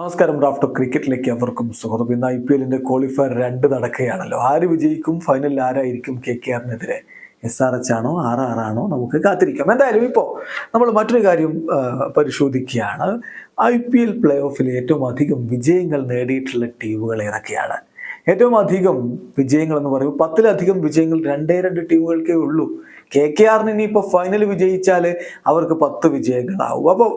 നമസ്കാരം റാഫ്റ്റോ ക്രിക്കറ്റിലേക്ക് അവർക്കും സുഹൃത്തും ഇന്ന് ഐ പി എല്ലിന്റെ ക്വാളിഫയർ രണ്ട് നടക്കുകയാണല്ലോ. ആര് വിജയിക്കും? ഫൈനലിൽ ആരായിരിക്കും കെ കെ ആറിനെതിരെ? എസ് ആർ എച്ച് ആണോ? ആർ ആർ ആണോ? നമുക്ക് കാത്തിരിക്കാം. എന്തായാലും ഇപ്പോൾ നമ്മൾ മറ്റൊരു കാര്യം പരിശോധിക്കുകയാണ്. ഐ പി എൽ പ്ലേ ഓഫിൽ ഏറ്റവും അധികം വിജയങ്ങൾ നേടിയിട്ടുള്ള ടീമുകൾ ഏതൊക്കെയാണ്? ഏറ്റവും അധികം വിജയങ്ങൾ എന്ന് പറയുമ്പോൾ പത്തിലധികം വിജയങ്ങൾ രണ്ടേ രണ്ട് ടീമുകൾക്കേ ഉള്ളൂ. കെ കെ ആറിന് ഇനിയിപ്പോൾ ഫൈനൽ വിജയിച്ചാൽ അവർക്ക് പത്ത് വിജയങ്ങളാവും. അപ്പോൾ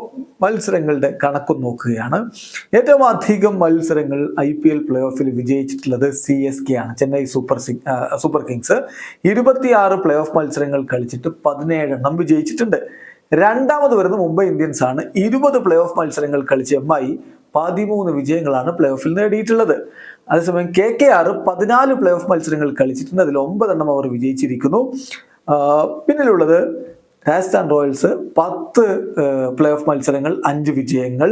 മത്സരങ്ങളുടെ കണക്കും നോക്കുകയാണ്. ഏറ്റവും അധികം മത്സരങ്ങൾ ഐ പി എൽ പ്ലേ ഓഫിൽ വിജയിച്ചിട്ടുള്ളത് സി എസ് കെ ആണ്. Chennai Super Sing Super Kings. ഇരുപത്തിയാറ് പ്ലേ ഓഫ് മത്സരങ്ങൾ കളിച്ചിട്ട് പതിനേഴെണ്ണം വിജയിച്ചിട്ടുണ്ട്. രണ്ടാമത് വരുന്ന മുംബൈ ഇന്ത്യൻസ് ആണ്. ഇരുപത് പ്ലേ ഓഫ് മത്സരങ്ങൾ കളിച്ച് എം ഐ പതിമൂന്ന് വിജയങ്ങളാണ് പ്ലേ ഓഫിൽ നേടിയിട്ടുള്ളത്. അതേസമയം കെ കെ ആർ പതിനാല് പ്ലേ ഓഫ് മത്സരങ്ങൾ കളിച്ചിട്ടുണ്ട്. അതിൽ ഒമ്പതെണ്ണം അവർ വിജയിച്ചിരിക്കുന്നു. പിന്നിലുള്ളത് രാജസ്ഥാൻ റോയൽസ് പത്ത് പ്ലേ ഓഫ് മത്സരങ്ങൾ അഞ്ച് വിജയങ്ങൾ.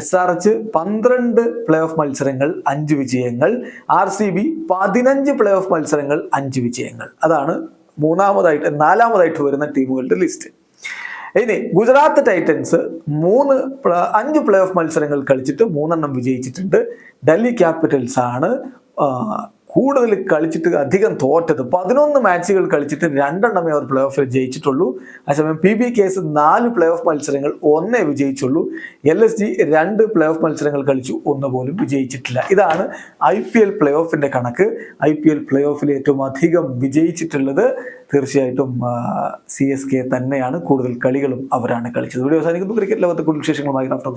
എസ് ആർ എച്ച് പന്ത്രണ്ട് പ്ലേ ഓഫ് മത്സരങ്ങൾ അഞ്ച് വിജയങ്ങൾ. ആർ സി ബി പതിനഞ്ച് പ്ലേ ഓഫ് മത്സരങ്ങൾ അഞ്ച് വിജയങ്ങൾ. അതാണ് മൂന്നാമതായിട്ട് നാലാമതായിട്ട് വരുന്ന ടീമുകളുടെ ലിസ്റ്റ് ഇനി ഗുജറാത്ത് ടൈറ്റൻസ് മൂന്ന് അഞ്ച് പ്ലേ ഓഫ് മത്സരങ്ങൾ കളിച്ചിട്ട് മൂന്നെണ്ണം വിജയിച്ചിട്ടുണ്ട്. ഡൽഹി ക്യാപിറ്റൽസ് ആണ് കൂടുതൽ കളിച്ചിട്ട് അധികം തോറ്റത് പതിനൊന്ന് മാച്ചുകൾ കളിച്ചിട്ട് രണ്ടെണ്ണമേ അവർ പ്ലേ ഓഫിൽ ജയിച്ചിട്ടുള്ളൂ. അതേസമയം പി ബി കേസ് നാല് പ്ലേ ഓഫ് മത്സരങ്ങൾ ഒന്നേ വിജയിച്ചുള്ളൂ. എൽ എസ് ജി രണ്ട് പ്ലേ ഓഫ് മത്സരങ്ങൾ കളിച്ചു ഒന്ന് പോലും വിജയിച്ചിട്ടില്ല. ഇതാണ് ഐ പി എൽ പ്ലേ ഓഫിന്റെ കണക്ക്. ഐ പി എൽ പ്ലേ ഓഫിൽ ഏറ്റവും അധികം വിജയിച്ചിട്ടുള്ളത് തീർച്ചയായിട്ടും സി എസ് കെ തന്നെയാണ്. കൂടുതൽ കളികളും അവരാണ് കളിച്ചത്. വീഡിയോ അവസാനിക്കുന്നു. ക്രിക്കറ്റ് ലോകത്തെ കൂടുതൽ വിശേഷങ്ങളുമായി ഡോക്ടർ